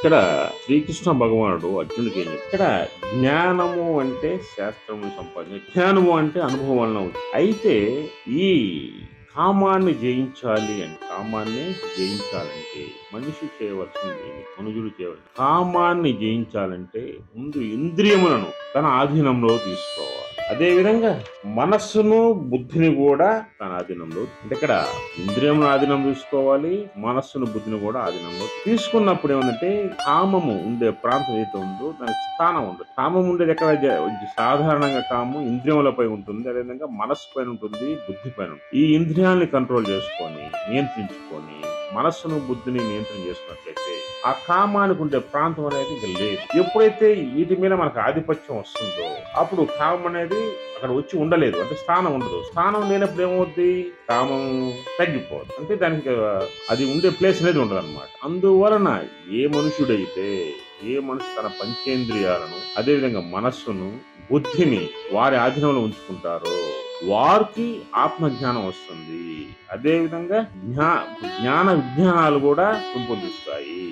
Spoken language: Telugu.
ఇక్కడ శ్రీకృష్ణ భగవానుడు అర్జునుడికి ఏం ఇక్కడ జ్ఞానము అంటే శాస్త్రము సంపాదించ జ్ఞానము అంటే అనుభవం వలన అయితే ఈ కామాన్ని జయించాలి అంటే కామాన్ని జయించాలంటే మనిషి చేయవలసింది ఏమి? చేయవలసింది. కామాన్ని జయించాలంటే ముందు ఇంద్రియములను తన ఆధీనంలో తీసుకోవాలి. అదేవిధంగా మనస్సును బుద్ధిని కూడా తన ఆధీనంలో అంటే ఇక్కడ ఇంద్రియమును ఆధీనం తీసుకోవాలి మనస్సును బుద్ధిని కూడా ఆధీనంలో తీసుకున్నప్పుడు ఏమంటే కామము ఉండే ప్రాంతం ఏదైతే ఉందో దానికి స్థానం ఉండదు. కామం ఉండేది ఎక్కడ? సాధారణంగా కామం ఇంద్రియములపై ఉంటుంది అదేవిధంగా మనస్సు పైన ఉంటుంది బుద్ధి పైన ఉంటుంది. ఈ ఇంద్రియాలని కంట్రోల్ చేసుకొని నియంత్రించుకొని మనస్సును బుద్ధిని నియంత్రణ చేసుకున్నట్లయితే ఆ కామానికి ఉండే ప్రాంతం అనేది ఇంకా లేదు. ఎప్పుడైతే వీటి మీద మనకు ఆధిపత్యం వస్తుందో అప్పుడు కామం అనేది అక్కడ వచ్చి ఉండలేదు. అంటే స్థానం ఉండదు. స్థానం లేనప్పుడు ఏమవుద్ది? కామం తగ్గిపోదు. అంటే దానికి అది ఉండే ప్లేస్ అనేది ఉండదు అనమాట అందువలన ఏ మనుషుడైతే ఏ మనిషి తన పంచేంద్రియాలను అదేవిధంగా మనస్సును బుద్ధిని వారి ఆధీనంలో ఉంచుకుంటారో వారికి ఆత్మజ్ఞానం వస్తుంది. అదేవిధంగా జ్ఞా జ్ఞాన విజ్ఞానాలు కూడా పెంపొందిస్తాయి.